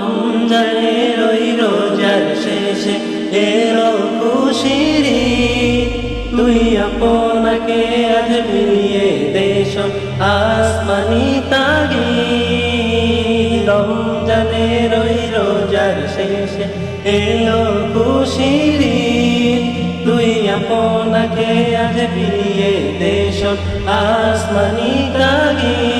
রমজানের ওই রোজার শেষে এলো খুশির। তুই আপনাকে আজ মিলিয়ে দেশ আসমানি তাগি রমজানের ওই রোজার শেষে এলো খুশির। তুই আপনাকে আজ বিলিয়ে দেশ আসমানি তাগি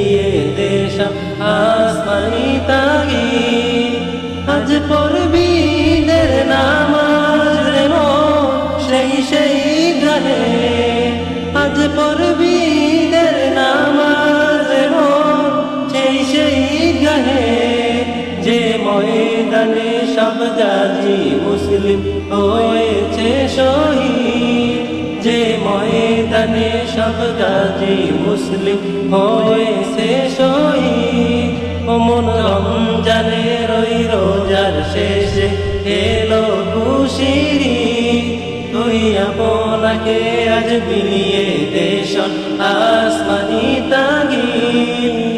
ময়দানে সব গাজী মুসলিম হয়েছে শহীদ। যে ময়দানে সব গাজী মুসলিম হয়েছে শহীদ। অমন রমজানের ওই রোজার শেষে এলো খুশিরি তুই আপনাকে আজ বিলিয়ে দেশ আসমানি তাগি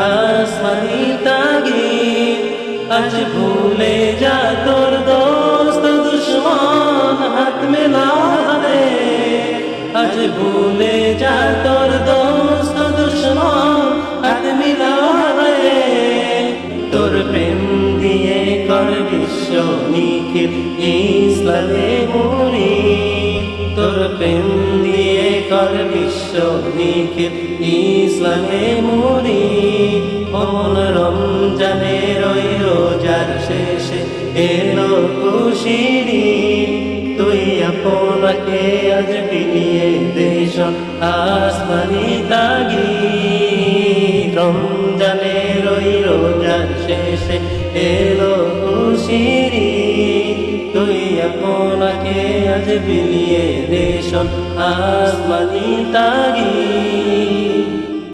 আসমানি তাগি, আজ ভুলে যা তোর দোস্ত দুশ্মন হাত মেলারে আজ ভুলে যা তোর দোস্ত দুশ্মন হাত মিলারে তোর প্রেম দিয়ে কর বিশ্ব নিখিল ইসলামে মুড়ি তোর প্রেম দিয়ে কর বিশ্ব নিখিল ইসলামে মুড়ি। অমন রমজানের ওই রোজার শেষে এলো খুশিরি তুই আপনাকে আজ বিলিয়ে দেশ আসমানি তাগি রমজানের ওই রোজার শেষে এলো খুশিরি আপনাকে আজ বিলিয়ে দেশ আসমানি তাগি।